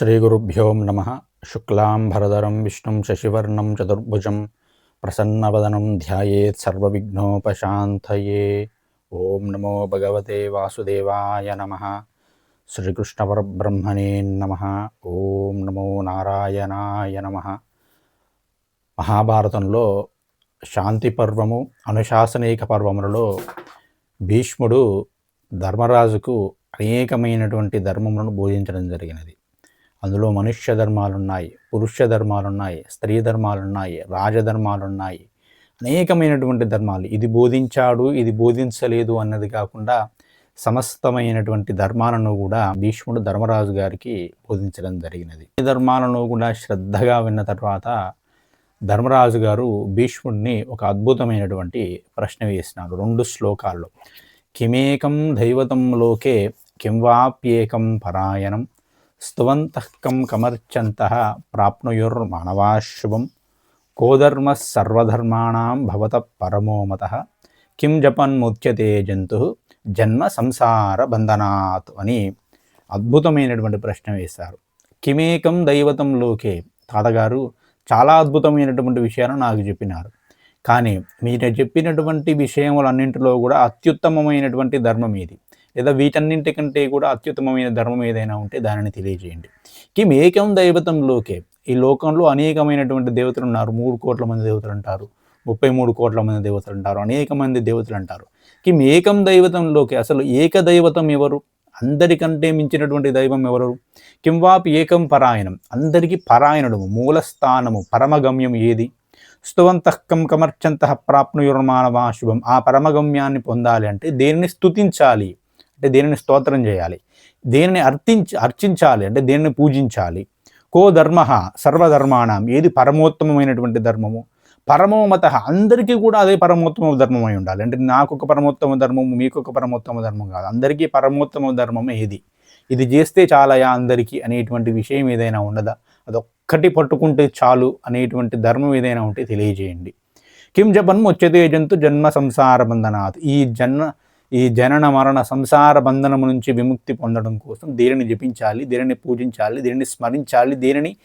శ్రీగురుభ్యో నమ. శుక్లాంబరధరం విష్ణుం శశివర్ణం చతుర్భుజం ప్రసన్నవదనం ధ్యాయేత్ సర్వవిఘ్నోపశాంతయే. ఓం నమో భగవతే వాసుదేవాయ నమ. శ్రీకృష్ణపరబ్రహ్మణే నమ. ఓం నమో నారాయణాయ నమ. మహాభారతంలో శాంతి పర్వము అనుశాసనిక పర్వములలో భీష్ముడు ధర్మరాజుకు అనేకమైనటువంటి ధర్మములను బోధించడం జరిగినది. అందులో మనుష్య ధర్మాలున్నాయి పురుష ధర్మాలున్నాయి స్త్రీ ధర్మాలున్నాయి రాజధర్మాలున్నాయి. అనేకమైనటువంటి ధర్మాలు. ఇది బోధించాడు ఇది బోధించలేదు అన్నది కాకుండా సమస్తమైనటువంటి ధర్మాలను కూడా భీష్ముడు ధర్మరాజు గారికి బోధించడం జరిగినది. ఈ ధర్మాలను కూడా శ్రద్ధగా విన్న తర్వాత ధర్మరాజు గారు భీష్ముడిని ఒక అద్భుతమైనటువంటి ప్రశ్న వేసినాడు రెండు శ్లోకాల్లో. కిమేకం దైవతం లోకే కింవాప్యేకం పరాయణం. స్తువంతఃకం కమర్చంత ప్రాప్నుయుర్మానవాశుభం. కోధర్మ సర్వధర్మాణం భవత పరమోమత కిం జపన్ముచ్యతే జంతు. జన్మ సంసార బంధనాత్ అని అద్భుతమైనటువంటి ప్రశ్న వేశారు. కిమేకం దైవతం లోకే. తాతగారు చాలా అద్భుతమైనటువంటి విషయాలను నాకు చెప్పినారు. కానీ మీరు చెప్పినటువంటి విషయములన్నింటిలో కూడా అత్యుత్తమమైనటువంటి ధర్మం ఇది లేదా వీటన్నింటికంటే కూడా అత్యుత్తమమైన ధర్మం ఏదైనా ఉంటే దానిని తెలియజేయండి. కిమ్ ఏకం దైవతంలోకే ఈ లోకంలో అనేకమైనటువంటి దేవతలు ఉన్నారు. మూడు కోట్ల మంది దేవతలు అంటారు. ముప్పై మూడు కోట్ల మంది దేవతలు అంటారు. అనేక మంది దేవతలు అంటారు. కిం ఏకం దైవతంలోకి అసలు ఏక దైవతం ఎవరు? అందరికంటే మించినటువంటి దైవం ఎవరు? కింవాపి ఏకం పరాయణం. అందరికీ పరాయణుడు మూలస్థానము. పరమగమ్యం ఏది? స్తువంతఃకం కమర్చంత ప్రాప్నుయుర్మానవా శుభం. ఆ పరమగమ్యాన్ని పొందాలి అంటే దేనిని స్థుతించాలి అంటే దేనిని స్తోత్రం చేయాలి. దేనిని అర్థించి అర్చించాలి. అంటే దేనిని పూజించాలి. కో ధర్మ సర్వధర్మాణం. ఏది పరమోత్తమమైనటువంటి ధర్మము? పరమోమత అందరికీ కూడా అదే పరమోత్తమ ధర్మం అయి ఉండాలి. అంటే నాకు ఒక పరమోత్తమ ధర్మము మీకు ఒక పరమోత్తమ ధర్మం కాదు. అందరికీ పరమోత్తమ ధర్మం ఏది? ఇది చేస్తే చాలయా అందరికీ అనేటువంటి విషయం ఏదైనా ఉండదా అదొక్కటి పట్టుకుంటే చాలు అనేటువంటి ధర్మం ఏదైనా ఉంటే తెలియజేయండి. కిం జపన్ ముచ్చతే జంతు జన్మ సంసార బంధనాత్. ఈ జన్మ ఈ జనన మరణ సంసార బంధనము నుంచి విముక్తి పొందడం కోసం దేనిని జపించాలి దేనిని పూజించాలి దేనిని స్మరించాలి దేనిని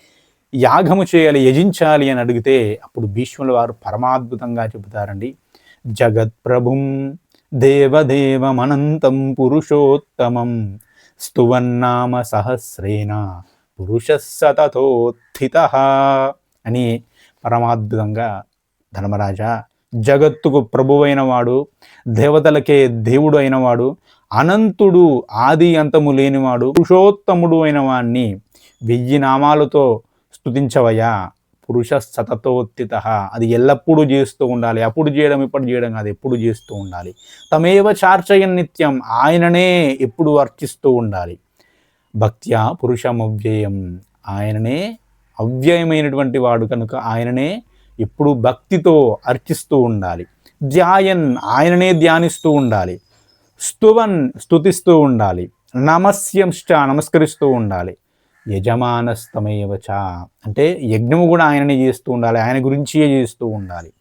యాగము చేయాలి యజించాలి అని అడిగితే అప్పుడు భీష్ముల వారు పరమాద్భుతంగా చెబుతారండి. జగత్ప్రభుం దేవదేవమనంతం పురుషోత్తమం స్తువన్నామ సహస్రేణ పురుష సతతోత్థిత అని పరమాద్భుతంగా ధర్మరాజా జగత్తుకు ప్రభువైన వాడు దేవతలకే దేవుడు అయినవాడు అనంతుడు ఆది అంతము లేనివాడు పురుషోత్తముడు అయిన వాణ్ణి వెయ్యి నామాలతో స్తుతించవయ్యా పురుష సతతోత్తిత. అది ఎల్లప్పుడూ చేస్తూ ఉండాలి. అప్పుడు చేయడం ఇప్పుడు చేయడం కాదు ఎప్పుడు చేస్తూ ఉండాలి. తమేవ చార్చయన్ నిత్యం ఆయననే ఎప్పుడు అర్చిస్తూ ఉండాలి. భక్త్యా పురుషమవ్యయం. ఆయననే అవ్యయమైనటువంటి వాడు కనుక ఆయననే ఎప్పుడు భక్తితో అర్చిస్తూ ఉండాలి. ధ్యాయన్ ఆయననే ధ్యానిస్తూ ఉండాలి. స్తువన్ స్తుతిస్తూ ఉండాలి. నమస్యంశ్చ నమస్కరిస్తూ ఉండాలి. యజమానస్తమేవచ అంటే యజ్ఞము కూడా ఆయననే చేస్తూ ఉండాలి. ఆయన గురించియే చేస్తూ ఉండాలి.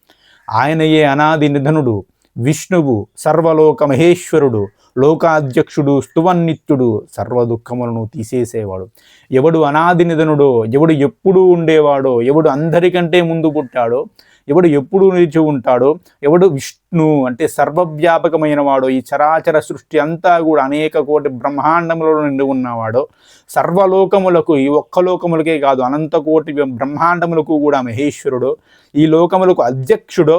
ఆయనయే అనాది నిధనుడు విష్ణువు సర్వలోక మహేశ్వరుడు లోకాధ్యక్షుడు స్తువన్నిత్యుడు సర్వ దుఃఖములను తీసేసేవాడు. ఎవడు అనాది నిధనుడో ఎవడు ఎప్పుడూ ఉండేవాడో ఎవడు అందరికంటే ముందు పుట్టాడో ఎవడు ఎప్పుడు నిలిచి ఉంటాడో ఎవడు విష్ణు అంటే సర్వవ్యాపకమైన వాడో ఈ చరాచర సృష్టి అంతా కూడా అనేక కోటి బ్రహ్మాండములలో నిండి ఉన్నవాడో సర్వలోకములకు ఈ ఒక్క లోకములకే కాదు అనంత కోటి బ్రహ్మాండములకు కూడా మహేశ్వరుడు ఈ లోకములకు అధ్యక్షుడో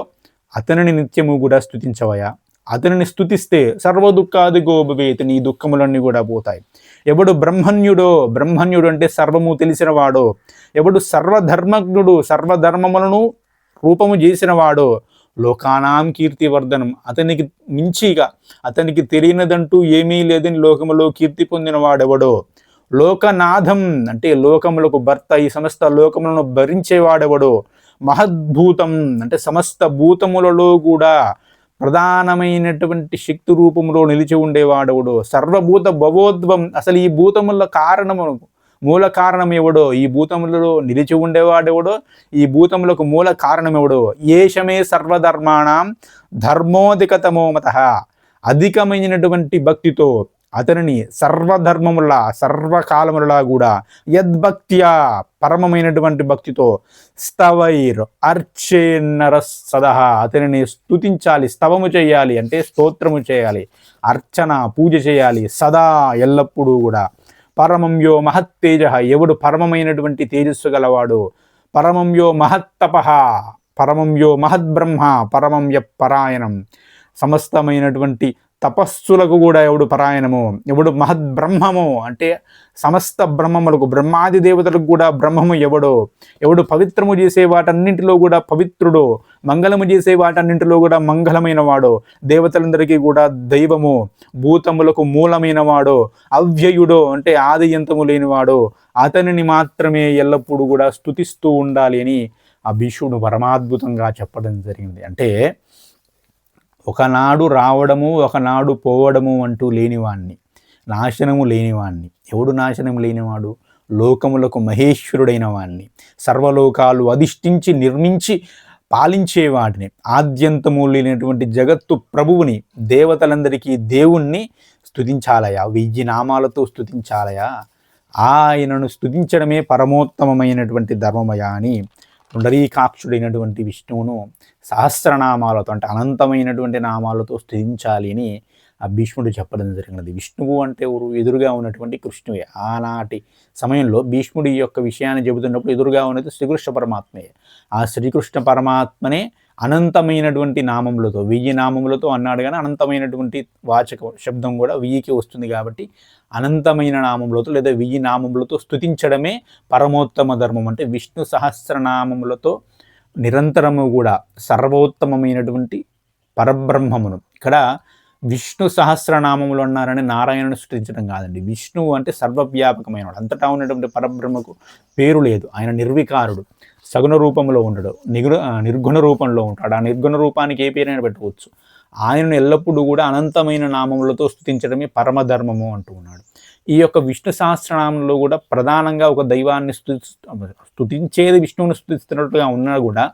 అతనిని నిత్యము కూడా స్థుతించవయా అతనిని స్థుతిస్తే సర్వ దుఃఖాది గోభవేతి నీ దుఃఖములన్నీ కూడా పోతాయి. ఎవడు బ్రహ్మణ్యుడో బ్రహ్మణ్యుడు అంటే సర్వము తెలిసినవాడో ఎవడు సర్వధర్మజ్ఞుడు సర్వధర్మములను రూపము చేసినవాడో లోకానాం కీర్తివర్ధనం. అతనికి మించిగా అతనికి తెలియనదంటూ ఏమీ లేదని లోకములో కీర్తి పొందినవాడెవడో లోకనాథం అంటే లోకములకు భర్త ఈ సమస్త లోకములను భరించేవాడెవడో మహద్భూతం అంటే సమస్త భూతములలో కూడా ప్రధానమైనటువంటి శక్తి రూపంలో నిలిచి ఉండేవాడెవడో? సర్వభూత భవోద్వం అసలు ఈ భూతముల కారణము మూల కారణం ఎవడో? ఈ భూతములలో నిలిచి ఉండేవాడెవడో? ఈ భూతములకు మూల కారణం ఎవడో? ఏషమే సర్వధర్మాణం ధర్మోధికతమో మత. అధికమైనటువంటి భక్తితో అతనిని సర్వధర్మములా సర్వకాలములా కూడా యద్భక్త్యా పరమమైనటువంటి భక్తితో స్తవైర్ అర్చేన్నర సదహ అతనిని స్తుతించాలి స్తవము చేయాలి అంటే స్తోత్రము చేయాలి అర్చన పూజ చేయాలి సదా ఎల్లప్పుడూ కూడా పరమం యో మహత్తేజ ఎవడు పరమమైనటువంటి తేజస్సు గలవాడు? పరమం యో మహత్తప పరమంయో మహద్బ్రహ్మ పరమం పరాయణం. సమస్తమైనటువంటి తపస్సులకు కూడా ఎవడు పరాయణము ఎవడు మహద్బ్రహ్మము అంటే సమస్త బ్రహ్మములకు బ్రహ్మాది దేవతలకు కూడా బ్రహ్మము ఎవడో ఎవడు పవిత్రము చేసే వాటన్నింటిలో కూడా పవిత్రుడు మంగళము చేసే వాటన్నింటిలో కూడా మంగళమైన వాడు దేవతలందరికీ కూడా దైవము భూతములకు మూలమైన వాడు అవ్యయుడో అంటే ఆది ఎంతము లేనివాడు అతనిని మాత్రమే ఎల్లప్పుడూ కూడా స్థుతిస్తూ ఉండాలి అని ఆ భీష్ముడు పరమాద్భుతంగా చెప్పడం జరిగింది. అంటే ఒకనాడు రావడము ఒకనాడు పోవడము అంటూ లేనివాణ్ణి. నాశనము లేనివాణ్ణి. ఎవడు నాశనం లేనివాడు? లోకములకు మహేశ్వరుడైన వాణ్ణి. సర్వలోకాలు అధిష్ఠించి నిర్మించి పాలించేవాడిని ఆద్యంతము లేనటువంటి జగత్తు ప్రభువుని దేవతలందరికీ దేవుణ్ణి స్తుతించాలయా? వెయ్యి నామాలతో స్తుతించాలయా? ఆయనను స్థుతించడమే పరమోత్తమమైనటువంటి ధర్మమయా అని పుండరీకాక్షుడైనటువంటి విష్ణువును సహస్రనామాలతో అంటే అనంతమైనటువంటి నామాలతో స్థుతించాలి అని ఆ భీష్ముడు చెప్పడం జరిగినది. విష్ణువు అంటే ఎవరు ఎదురుగా ఉన్నటువంటి కృష్ణువే. ఆనాటి సమయంలో భీష్ముడి యొక్క విషయాన్ని చెబుతున్నప్పుడు ఎదురుగా ఉన్నది శ్రీకృష్ణ పరమాత్మయే. ఆ శ్రీకృష్ణ పరమాత్మనే అనంతమైనటువంటి నామములతో వెయ్యి నామములతో అన్నాడు కానీ అనంతమైనటువంటి వాచక శబ్దం కూడా వెయ్యికి వస్తుంది కాబట్టి అనంతమైన నామములతో లేదా వెయ్యి నామములతో స్థుతించడమే పరమోత్తమ ధర్మం. అంటే విష్ణు సహస్రనామములతో నిరంతరము కూడా సర్వోత్తమమైనటువంటి పరబ్రహ్మమును. ఇక్కడ విష్ణు సహస్రనామంలో ఉన్నారని నారాయణను సృష్టించడం కాదండి. విష్ణువు అంటే సర్వవ్యాపకమైన వాడు అంతటా ఉన్నటువంటి పరబ్రహ్మకు పేరు లేదు. ఆయన నిర్వికారుడు. సగుణ రూపంలో ఉండడు. నిగుణ నిర్గుణ రూపంలో ఉంటాడు. ఆ నిర్గుణ రూపానికి ఏ పేరైనా పెట్టుకోవచ్చు. ఆయనను ఎల్లప్పుడూ కూడా అనంతమైన నామములతో స్థుతించడమే పరమధర్మము అంటూ ఉన్నాడు. ఈ యొక్క విష్ణు సహస్రనామంలో కూడా ప్రధానంగా ఒక దైవాన్ని స్థుతి స్థుతించేది విష్ణువుని స్థుతిస్తున్నట్టుగా ఉన్నా కూడా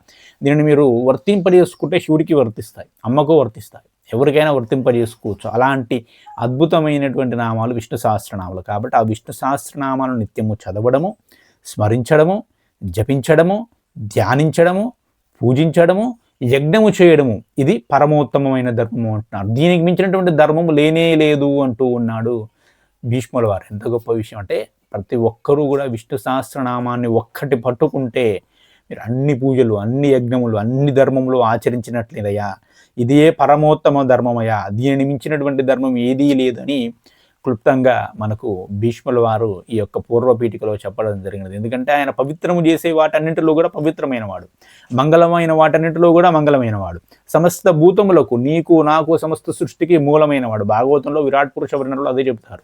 దీనిని మీరు వర్తింపజేసుకుంటే శివుడికి వర్తిస్తాయి. అమ్మకు వర్తిస్తాయి. ఎవరికైనా వర్తింపజేసుకోవచ్చు. అలాంటి అద్భుతమైనటువంటి నామాలు విష్ణు సహస్రనామాలు. కాబట్టి ఆ విష్ణు సహస్రనామాలను నిత్యము చదవడము స్మరించడము జపించడము ధ్యానించడము పూజించడము యజ్ఞము చేయడము. ఇది పరమోత్తమమైన ధర్మము అంటున్నారు. దీనికి మించినటువంటి ధర్మము లేనే లేదు అంటూ ఉన్నాడు భీష్ముల వారు. ఎంత గొప్ప విషయం అంటే ప్రతి ఒక్కరూ కూడా విష్ణు సహస్రనామాన్ని ఒక్కటి పట్టుకుంటే మీరు అన్ని పూజలు అన్ని యజ్ఞములు అన్ని ధర్మములు ఆచరించినట్లేదయ్యా. ఇదే పరమోత్తమ ధర్మమయ్యా. దీనిని మించినటువంటి ధర్మం ఏదీ లేదని క్లుప్తంగా మనకు భీష్ముల వారు ఈ యొక్క పూర్వపీఠికలో చెప్పడం జరిగినది. ఎందుకంటే ఆయన పవిత్రము చేసే వాటన్నింటిలో కూడా పవిత్రమైన వాడు. మంగళమైన వాటన్నింటిలో కూడా మంగళమైన వాడు. సమస్త భూతములకు నీకు నాకు సమస్త సృష్టికి మూలమైన వాడు. భాగవతంలో విరాట్ పురుష వర్ణంలో అదే చెప్తారు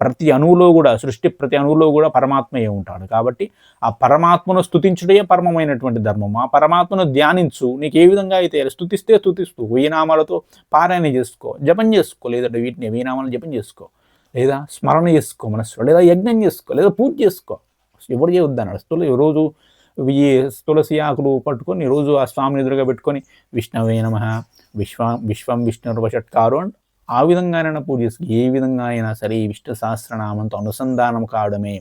ప్రతి అణువులో కూడా సృష్టి ప్రతి అణువులో కూడా పరమాత్మయే ఉంటాడు. కాబట్టి ఆ పరమాత్మను స్థుతించుడే పరమమైనటువంటి ధర్మం ఆ పరమాత్మను ధ్యానించు. నీకు ఏ విధంగా అయితే స్థుతిస్తే స్థుతిస్తూ వీనామాలతో పారాయణ చేసుకో జపం చేసుకో. లేదంటే వీటిని వెయ్యి జపం చేసుకో. లేదా స్మరణ చేసుకో మనస్సులో లేదా యజ్ఞం చేసుకో లేదా పూజ చేసుకో. ఎవరు చేయొద్దన్నాడు స్థుల రోజు ఈ తులసి ఆకులు పట్టుకొని రోజు ఆ స్వామిని ఎదురుగా పెట్టుకొని విష్ణవే నమ విశ్వ విశ్వం విష్ణు షట్కారు ఆ విధంగానైనా పూజ చేసుకు. ఏ విధంగా అయినా సరే ఈ విష్ణు సహస్రనామంతో అనుసంధానం కావడమే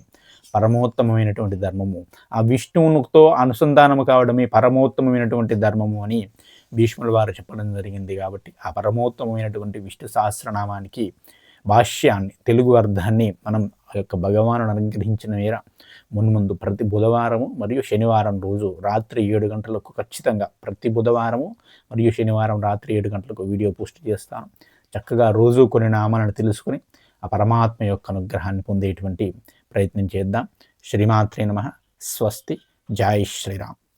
పరమోత్తమమైనటువంటి ధర్మము. ఆ విష్ణువుతో అనుసంధానం కావడమే పరమోత్తమమైనటువంటి ధర్మము అని భీష్ముల వారు చెప్పడం జరిగింది కాబట్టి ఆ పరమోత్తమైనటువంటి విష్ణు సహస్రనామానికి భాష్యాన్ని తెలుగు అర్థాన్ని మనం ఆ యొక్క భగవాను అనుగ్రహించిన మేర మున్ముందు ప్రతి బుధవారము మరియు శనివారం రోజు రాత్రి ఏడు గంటలకు ఖచ్చితంగా ప్రతి బుధవారము మరియు శనివారం రాత్రి ఏడు గంటలకు వీడియో పోస్ట్ చేస్తాను. చక్కగా రోజు కొన్ని నామాలను తెలుసుకుని ఆ పరమాత్మ యొక్క అనుగ్రహాన్ని పొందేటువంటి ప్రయత్నం చేద్దాం. శ్రీమాత్రే నమ. స్వస్తి. జై శ్రీరామ్.